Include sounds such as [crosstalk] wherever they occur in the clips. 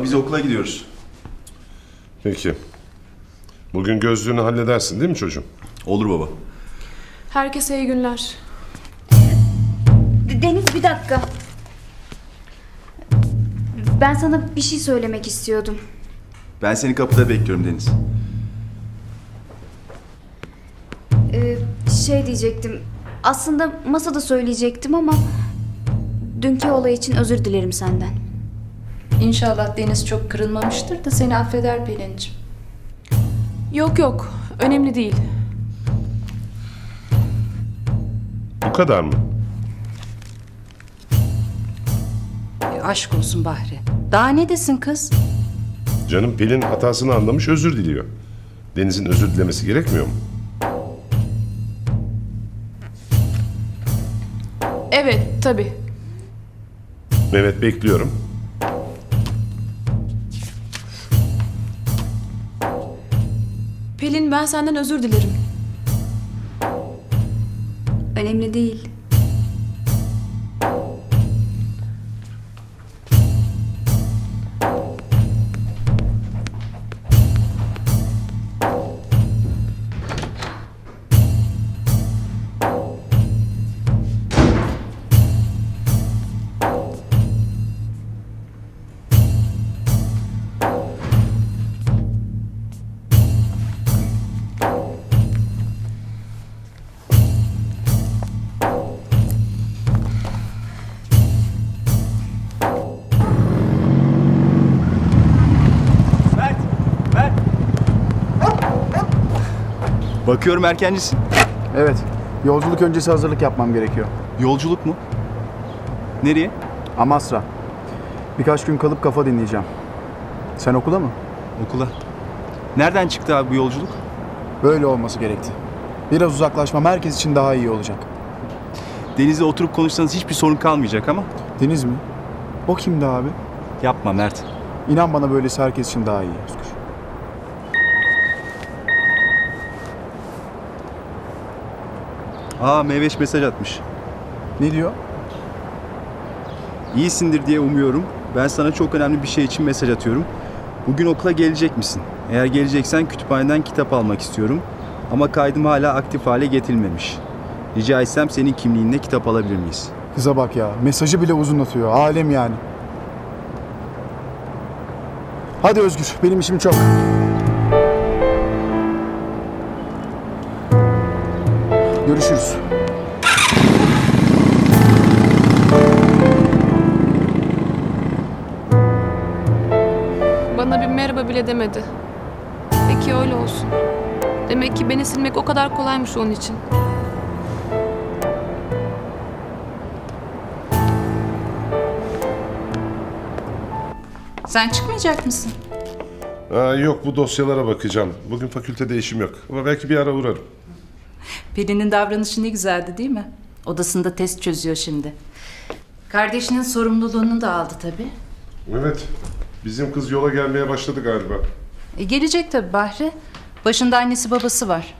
baba biz okula gidiyoruz. Peki. Bugün gözlüğünü halledersin değil mi çocuğum? Olur baba. Herkese iyi günler. Deniz bir dakika. Ben sana bir şey söylemek istiyordum. Ben seni kapıda bekliyorum Deniz. Ee, şey diyecektim. Aslında masada söyleyecektim ama... Dünkü olay için özür dilerim senden. İnşallah Deniz çok kırılmamıştır da seni affeder Pelin'ciğim. Yok yok, önemli değil. Bu kadar mı? E, aşk olsun Bahri. Daha ne desin kız? Canım Pelin hatasını anlamış özür diliyor. Deniz'in özür dilemesi gerekmiyor mu? Evet, tabii. Mehmet bekliyorum. Ben senden özür dilerim. Önemli değil. Bakıyorum erkencisin. Evet. Yolculuk öncesi hazırlık yapmam gerekiyor. Yolculuk mu? Nereye? Amasra. Birkaç gün kalıp kafa dinleyeceğim. Sen okula mı? Okula. Nereden çıktı abi bu yolculuk? Böyle olması gerekti. Biraz uzaklaşmam herkes için daha iyi olacak. Deniz'le oturup konuşsanız hiçbir sorun kalmayacak ama. Deniz mi? O kimdi abi? Yapma Mert. İnan bana böylesi herkes için daha iyi Özgür. Aa Meyveş mesaj atmış. Ne diyor? İyisindir diye umuyorum. Ben sana çok önemli bir şey için mesaj atıyorum. Bugün okula gelecek misin? Eğer geleceksen kütüphaneden kitap almak istiyorum. Ama kaydım hala aktif hale getirilmemiş. Rica etsem senin kimliğinle kitap alabilir miyiz? Kıza bak ya. Mesajı bile uzun atıyor. Alem yani. Hadi Özgür. Benim işim çok. Görüşürüz. Bana bir merhaba bile demedi. Peki öyle olsun. Demek ki beni silmek o kadar kolaymış onun için. Sen çıkmayacak mısın? Aa, yok bu dosyalara bakacağım. Bugün fakültede işim yok. Ama belki bir ara uğrarım. Pelin'in davranışı ne güzeldi değil mi? Odasında test çözüyor şimdi. Kardeşinin sorumluluğunu da aldı tabii. Evet. Bizim kız yola gelmeye başladı galiba. E, gelecek tabii Bahri. Başında annesi babası var.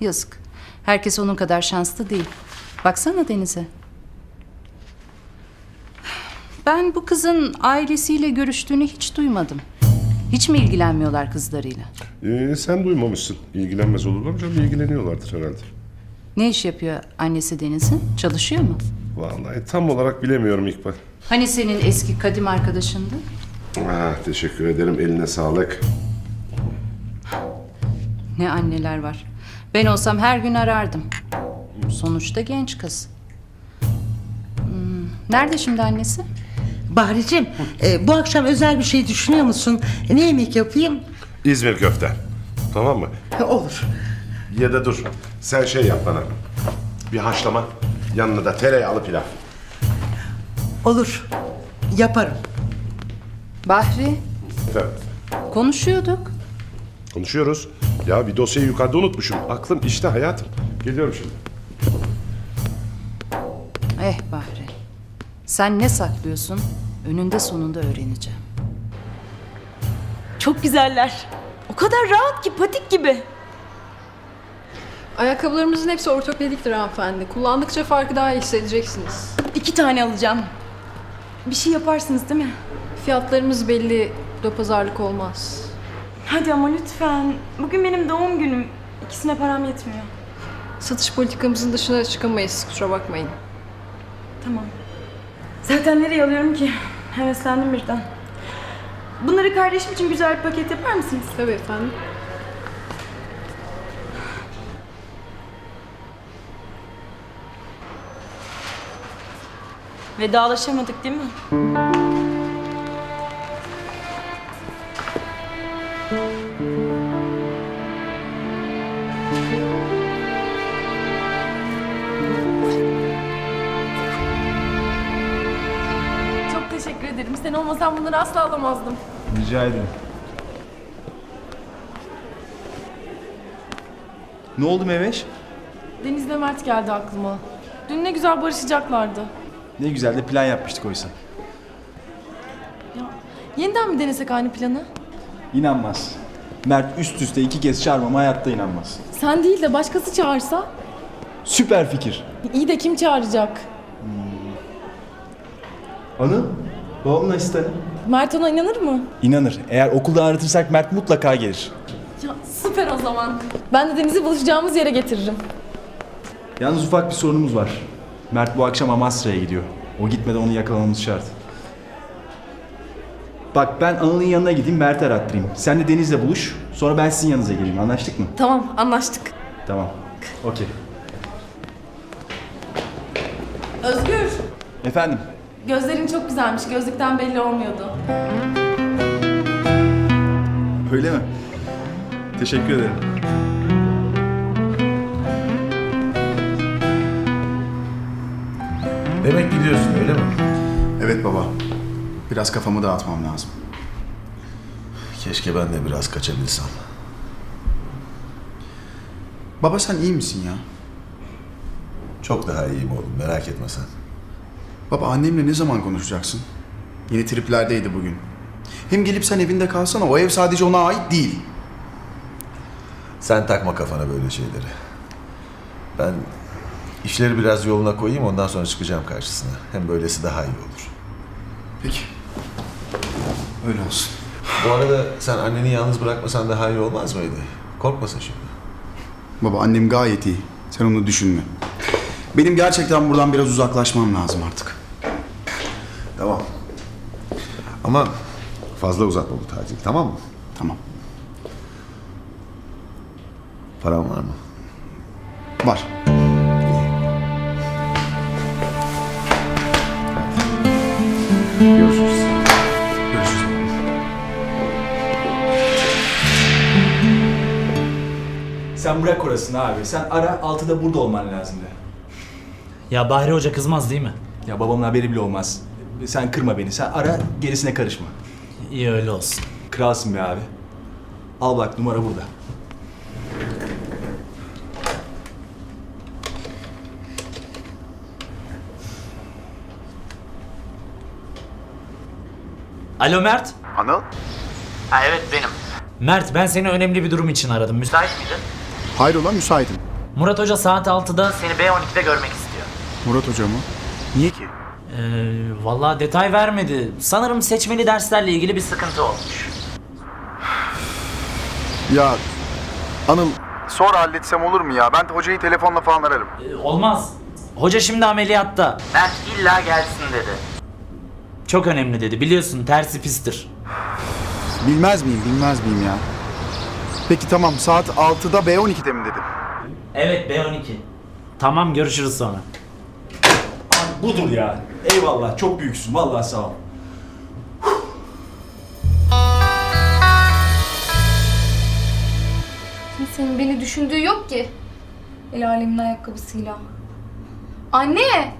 Yazık. Herkes onun kadar şanslı değil. Baksana Deniz'e. Ben bu kızın ailesiyle görüştüğünü hiç duymadım. Hiç mi ilgilenmiyorlar kızlarıyla? Ee, sen duymamışsın. İlgilenmez olurlar mı canım? İlgileniyorlardır herhalde. Ne iş yapıyor annesi Deniz'in? Çalışıyor mu? Vallahi tam olarak bilemiyorum İkbal. Hani senin eski kadim arkadaşındı? Ah, teşekkür ederim. Eline sağlık. Ne anneler var. Ben olsam her gün arardım. Sonuçta genç kız. Hmm, Nerede şimdi annesi? Bahriciğim, e, bu akşam özel bir şey düşünüyor musun? E, ne yemek yapayım? İzmir köfte. Tamam mı? Olur. Ya da dur. Sen şey yap bana. Bir haşlama. Yanına da tereyağlı pilav. Olur. Yaparım. Bahri, Efendim, konuşuyorduk. konuşuyoruz. Ya bir dosyayı yukarıda unutmuşum. Aklım işte hayatım. Geliyorum şimdi. Eh Bahri, sen ne saklıyorsun? Önünde sonunda öğreneceğim. Çok güzeller. O kadar rahat ki patik gibi. Ayakkabılarımızın hepsi ortopediktir hanımefendi. Kullandıkça farkı daha iyi hissedeceksiniz. İki tane alacağım. Bir şey yaparsınız değil mi? Fiyatlarımız belli. Burada pazarlık olmaz. Hadi ama lütfen. Bugün benim doğum günüm. İkisine param yetmiyor. Satış politikamızın dışına çıkamayız. Kusura bakmayın. Tamam. Zaten nereye alıyorum ki? Heveslendim birden. Bunları kardeşim için güzel bir paket yapar mısınız? Tabii efendim. Vedalaşamadık değil mi? Olmasan bunları asla alamazdım. Rica ederim. Ne oldu Meveş? Deniz'le Mert geldi aklıma. Dün ne güzel barışacaklardı. Ne güzel de plan yapmıştık oysa. Ya, yeniden mi denesek aynı planı? İnanmaz. Mert üst üste iki kez çağırmama hayatta inanmaz. Sen değil de başkası çağırsa? Süper fikir. İyi de kim çağıracak? Anıl, babamın asistanı. Mert ona inanır mı? İnanır. Eğer okuldan aratırsak Mert mutlaka gelir. Ya süper o zaman. Ben de Deniz'i buluşacağımız yere getiririm. Yalnız ufak bir sorunumuz var. Mert bu akşam Amasra'ya gidiyor. O gitmeden onu yakalamamız şart. Bak ben Anıl'ın yanına gideyim Mert'i arattırayım. Sen de Deniz'le buluş. Sonra ben sizin yanınıza geleyim. Anlaştık mı? Tamam anlaştık. Tamam. Okey. Özgür. Efendim? Gözlerin çok güzelmiş. Gözlükten belli olmuyordu. Öyle mi? Teşekkür ederim. Demek gidiyorsun öyle mi? Evet baba. Biraz kafamı dağıtmam lazım. Keşke ben de biraz kaçabilsem. Baba sen iyi misin ya? Çok daha iyiyim oğlum merak etme sen. Baba annemle ne zaman konuşacaksın? Yeni triplerdeydi bugün. Hem gelip sen evinde kalsana. O ev sadece ona ait değil. Sen takma kafana böyle şeyleri. Ben işleri biraz yoluna koyayım ondan sonra çıkacağım karşısına. Hem böylesi daha iyi olur. Peki. Öyle olsun. Bu arada sen anneni yalnız bırakmasan daha iyi olmaz mıydı? Korkmasın şimdi. Baba annem gayet iyi. Sen onu düşünme. Benim gerçekten buradan biraz uzaklaşmam lazım artık. Tamam. Ama fazla uzatma bu tatili tamam mı? Tamam. Paran var mı? Var. Görüşürüz. Görüşürüz. Sen bırak orasını abi. Sen ara 6'da burada olman lazım de. Ya Bahri Hoca kızmaz değil mi? Ya babamın haberi bile olmaz. Sen kırma beni. Sen ara gerisine karışma. İyi öyle olsun. Kralsın be abi. Al bak numara burada. Alo Mert. Anıl? Ha evet benim. Mert ben seni önemli bir durum için aradım. Müsait miydin? Hayrola müsaitim. Murat Hoca saat 6'da seni B12'de görmek istiyor. Murat Hoca mı? Niye ki? Ee, vallahi detay vermedi. Sanırım seçmeli derslerle ilgili bir sıkıntı olmuş. Ya Anıl sonra halletsem olur mu ya? Ben hocayı telefonla falan ararım. Ee, olmaz. Hoca şimdi ameliyatta. Mert illa gelsin dedi. Çok önemli dedi. Biliyorsun tersi pistir. Bilmez miyim, bilmez miyim ya? Peki tamam saat 6'da B12'de mi dedim? Evet B12. Tamam görüşürüz sonra. Budur ya. Eyvallah. Çok büyüksün. Vallahi sağ ol. Kimsenin beni düşündüğü yok ki. El alemin ayakkabısıyla. Anne!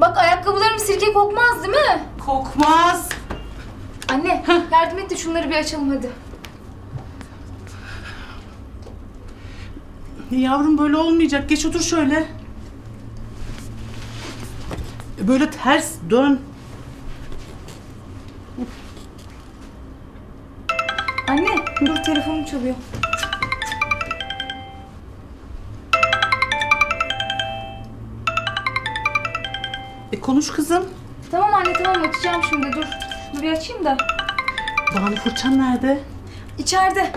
Bak ayakkabılarım sirke kokmaz değil mi? Kokmaz. Anne yardım et de şunları bir açalım hadi. Yavrum böyle olmayacak. Geç otur şöyle. Böyle ters dön. Anne dur telefonum çalıyor. E konuş kızım. Tamam anne tamam açacağım şimdi dur. Dur bir açayım da. Banu fırçan nerede? İçeride.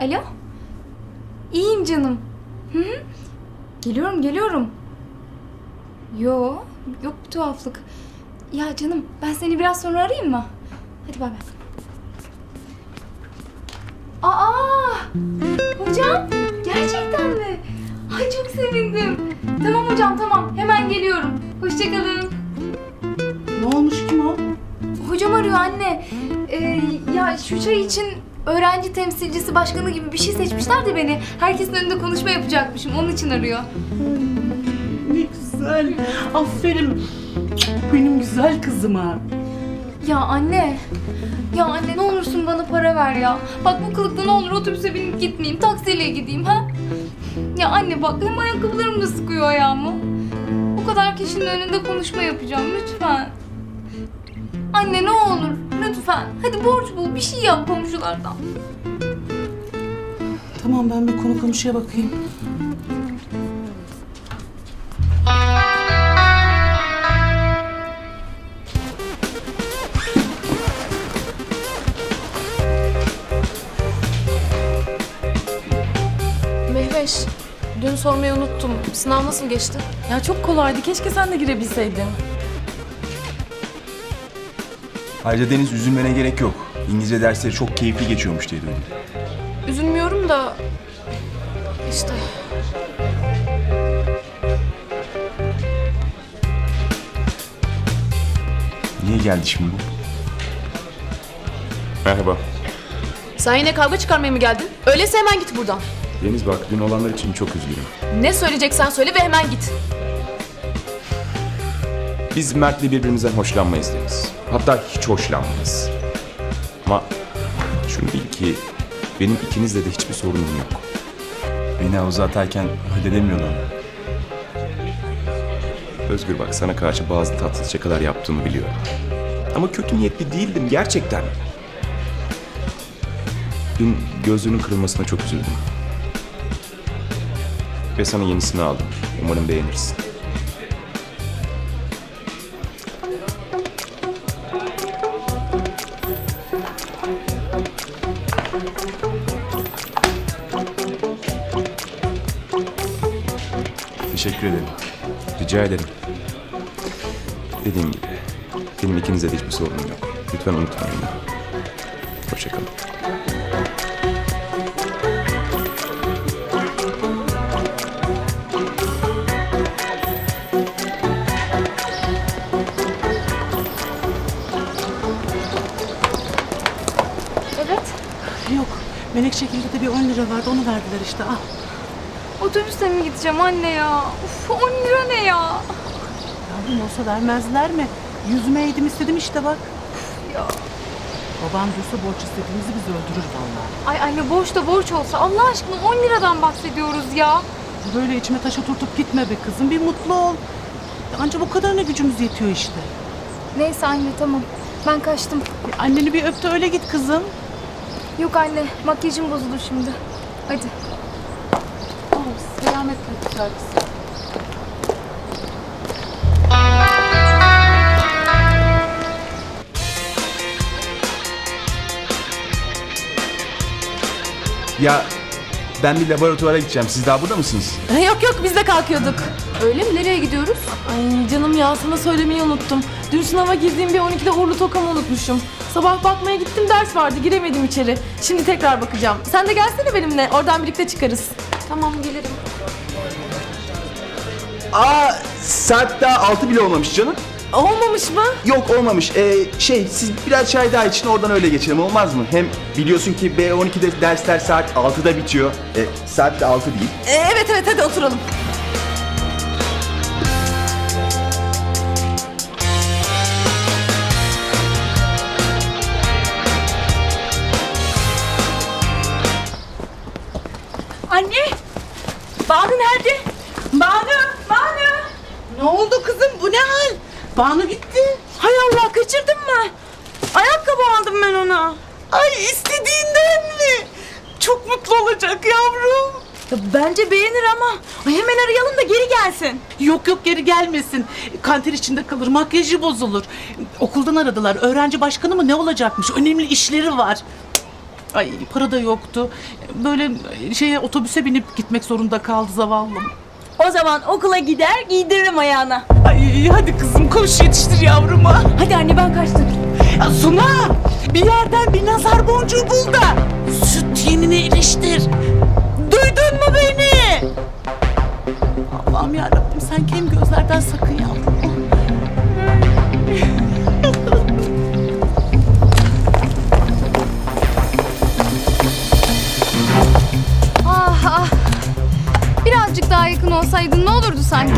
Alo? İyiyim canım. Hı hı. Geliyorum geliyorum. Yo yok bir tuhaflık. Ya canım ben seni biraz sonra arayayım mı? Hadi bay bay. Aa! Hocam gerçekten mi? Ay çok sevindim. Tamam hocam tamam hemen geliyorum. Hoşçakalın. Ne olmuş kim o? Hocam arıyor anne. Ee, ya şu çay için öğrenci temsilcisi başkanı gibi bir şey seçmişler de beni. Herkesin önünde konuşma yapacakmışım. Onun için arıyor. Ne güzel. Aferin. Benim güzel kızıma. Ya anne. Ya anne ne olursun bana para ver ya. Bak bu kılıkta ne olur otobüse binip gitmeyeyim. Taksiyle gideyim ha. Ya anne bak hem ayakkabılarım da sıkıyor ayağımı. Bu kadar kişinin önünde konuşma yapacağım lütfen. Anne ne olur lütfen. Hadi borç bul bir şey yap komşulardan. Tamam ben bir konu komşuya bakayım. Mehveş, dün sormayı unuttum. Sınav nasıl geçti? Ya çok kolaydı. Keşke sen de girebilseydin. Ayrıca Deniz üzülmene gerek yok. İngilizce dersleri çok keyifli geçiyormuş diye duydum. Üzülmüyorum da... işte Niye geldi şimdi bu? Merhaba. Sen yine kavga çıkarmaya mı geldin? Öyleyse hemen git buradan. Deniz bak dün olanlar için çok üzgünüm. Ne söyleyeceksen söyle ve hemen git. Biz Mert'le birbirimizden hoşlanmayız Deniz. Hatta hiç hoşlanmayız. Ama şunu bil ki benim ikinizle de hiçbir sorunum yok. Beni havuza atarken halledemiyorlar. Özgür bak sana karşı bazı tatsız şakalar yaptığımı biliyorum. Ama kötü niyetli değildim gerçekten. Dün gözlüğünün kırılmasına çok üzüldüm. Ve sana yenisini aldım. Umarım beğenirsin. Teşekkür ederim. Rica ederim. Dediğim gibi benim ikinizle de hiçbir sorunum yok. Lütfen unutmayın. Hoşçakalın. Evet. Yok. Menekşekil'de de bir 10 lira vardı onu verdiler işte al. Otobüsle mi gideceğim anne ya? Uf 10 lira ne ya? Yavrum olsa vermezler mi? Yüzüme eğdim istedim işte bak. Ya. Babam duysa borç istediğimizi bizi öldürür vallahi. Ay anne borç da borç olsa Allah aşkına 10 liradan bahsediyoruz ya. Böyle içime taş oturtup gitme be kızım bir mutlu ol. Anca bu kadarına gücümüz yetiyor işte. Neyse anne tamam. Ben kaçtım. E, Anneni bir öp de öyle git kızım. Yok anne makyajım bozuldu şimdi. Hadi. Güzel kızım. Ya ben bir laboratuvara gideceğim. Siz daha burada mısınız? [laughs] yok yok biz de kalkıyorduk. Öyle mi? Nereye gidiyoruz? Ay canım ya sana söylemeyi unuttum. Dün sınava girdiğim bir 12'de uğurlu tokamı unutmuşum. Sabah bakmaya gittim ders vardı giremedim içeri. Şimdi tekrar bakacağım. Sen de gelsene benimle oradan birlikte çıkarız. Tamam gelirim. Aa saat daha altı bile olmamış canım. Olmamış mı? Yok olmamış. Ee, şey siz biraz çay daha için oradan öyle geçelim olmaz mı? Hem biliyorsun ki B12'de dersler saat 6'da bitiyor. E, saat de 6 değil. Ee, evet evet hadi oturalım. Banu gitti. Hay Allah kaçırdın mı? Ayakkabı aldım ben ona. Ay istediğinden mi? Çok mutlu olacak yavrum. bence beğenir ama Ay, hemen arayalım da geri gelsin. Yok yok geri gelmesin. Kanter içinde kalır, makyajı bozulur. Okuldan aradılar. Öğrenci başkanı mı ne olacakmış? Önemli işleri var. Ay para da yoktu. Böyle şeye otobüse binip gitmek zorunda kaldı zavallım. O zaman okula gider giydiririm ayağına. Ay hadi kızım koş yetiştir yavruma. Hadi anne ben kaçtım. Ya Suna bir yerden bir nazar boncuğu bul da süt yenine iliştir. Duydun mu beni? Allah'ım yarabbim sen kem gözlerden sakın yavrum. Olurdu sanki?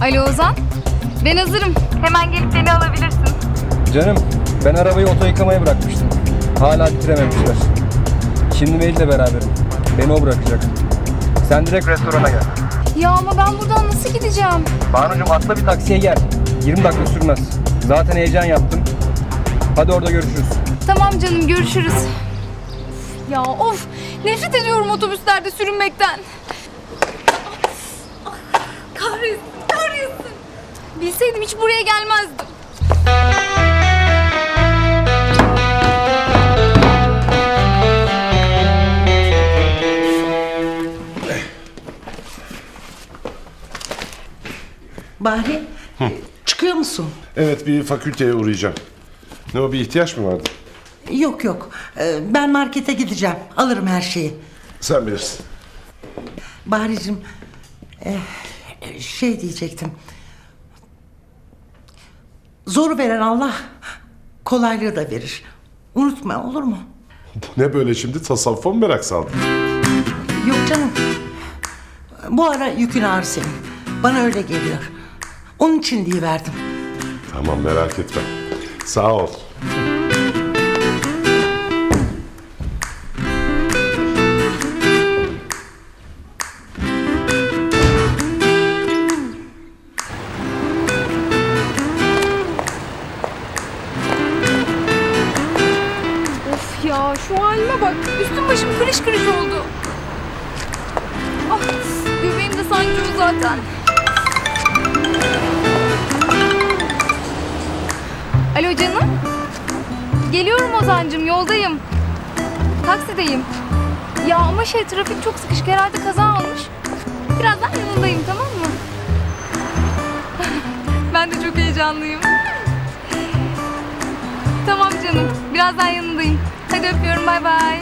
Alo Ozan. Ben hazırım. Hemen gelip beni alabilirsin. Canım ben arabayı oto yıkamaya bırakmıştım. Hala bitirememişler. Şimdi Melih'le beraberim. Beni o bırakacak. Sen direkt restorana gel. Ya ama ben buradan nasıl gideceğim? Banucuğum atla bir taksiye gel. 20 dakika sürmez. Zaten heyecan yaptım. Hadi orada görüşürüz. Tamam canım görüşürüz. Ya of nefret ediyorum otobüslerde sürünmekten. Ah, Kahretsin kahretsin. Bilseydim hiç buraya gelmezdim. Bahri, çıkıyor musun? Evet bir fakülteye uğrayacağım. Ne o bir ihtiyaç mı vardı? Yok yok, Ee, ben markete gideceğim. Alırım her şeyi. Sen bilirsin. Bahricim, eh, şey diyecektim. Zoru veren Allah, kolaylığı da verir. Unutma olur mu? Bu ne böyle şimdi tasavvufa mı merak saldın? Yok canım. Bu ara yükün ağır senin. Bana öyle geliyor. Onun için diye verdim. Tamam merak etme. Sağ ol. Of ya şu halime bak. Üstüm başım kırış kırış oldu. Ah göbeğim de sanki o zaten. Alo canım. Geliyorum Ozan'cığım yoldayım. Taksideyim. Ya ama şey trafik çok sıkışık herhalde kaza olmuş. Birazdan yanındayım tamam mı? [laughs] ben de çok heyecanlıyım. Tamam canım. Birazdan yanındayım. Hadi öpüyorum. Bay bay.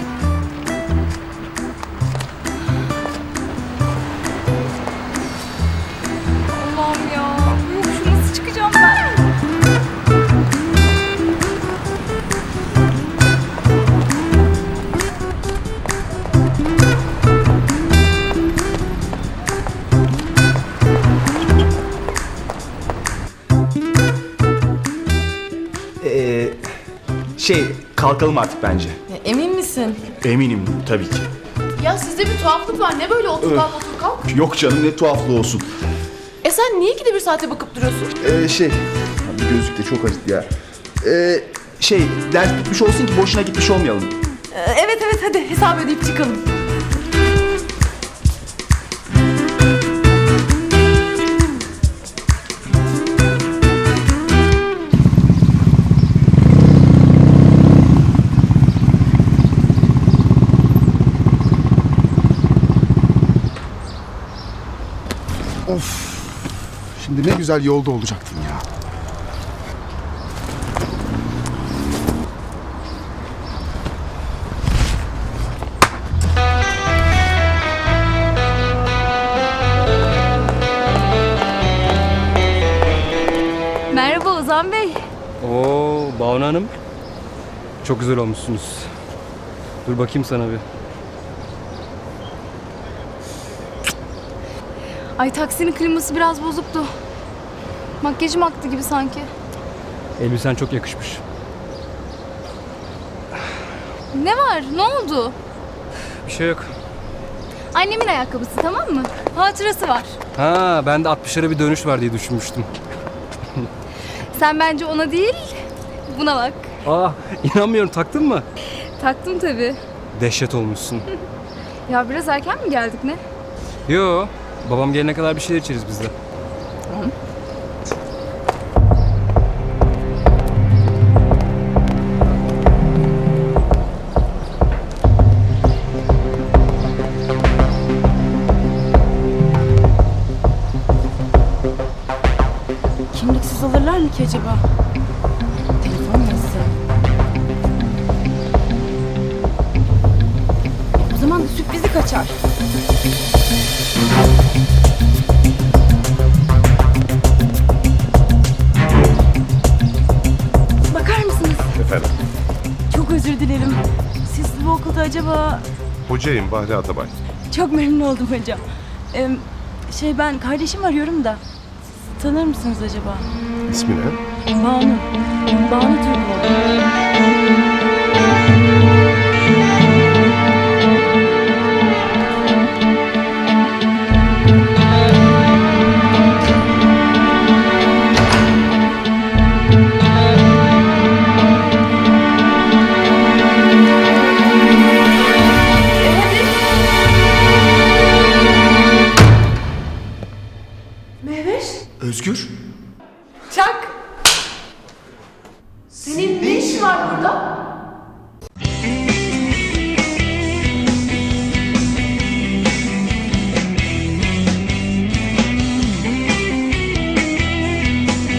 Şey kalkalım artık bence. emin misin? Eminim tabii ki. Ya sizde bir tuhaflık var. Ne böyle otur kalk otur kalk? Yok canım ne tuhaflığı olsun. E sen niye ikide bir saate bakıp duruyorsun? Ee, şey abi gözlük de çok acıdı ya. Ee, şey ders bitmiş olsun ki boşuna gitmiş olmayalım. Ee, evet evet hadi hesap ödeyip çıkalım. Of. Şimdi ne güzel yolda olacaktım ya. Merhaba Ozan Bey. Oo Banu Hanım. Çok güzel olmuşsunuz. Dur bakayım sana bir. Ay taksinin kliması biraz bozuktu. Makyajım aktı gibi sanki. Elbisen çok yakışmış. Ne var? Ne oldu? Bir şey yok. Annemin ayakkabısı tamam mı? Hatırası var. Ha ben de 60'lara bir dönüş var diye düşünmüştüm. [laughs] Sen bence ona değil, buna bak. Aa inanmıyorum taktın mı? Taktım tabii. Dehşet olmuşsun. [laughs] Ya biraz erken mi geldik ne? Yo babam gelene kadar bir şeyler içeriz biz de. Kimliksiz alırlar mı ki acaba? Telefon nasıl? O zaman da sürprizi kaçar. Bakar mısınız? Efendim, Çok özür dilerim. Siz bu okulda acaba... hocayım Bahri Atabay. Çok memnun oldum hocam. Ee, şey ben kardeşim arıyorum da. Siz tanır mısınız acaba? İsmi ne? Banu. Banu Türkoğlu.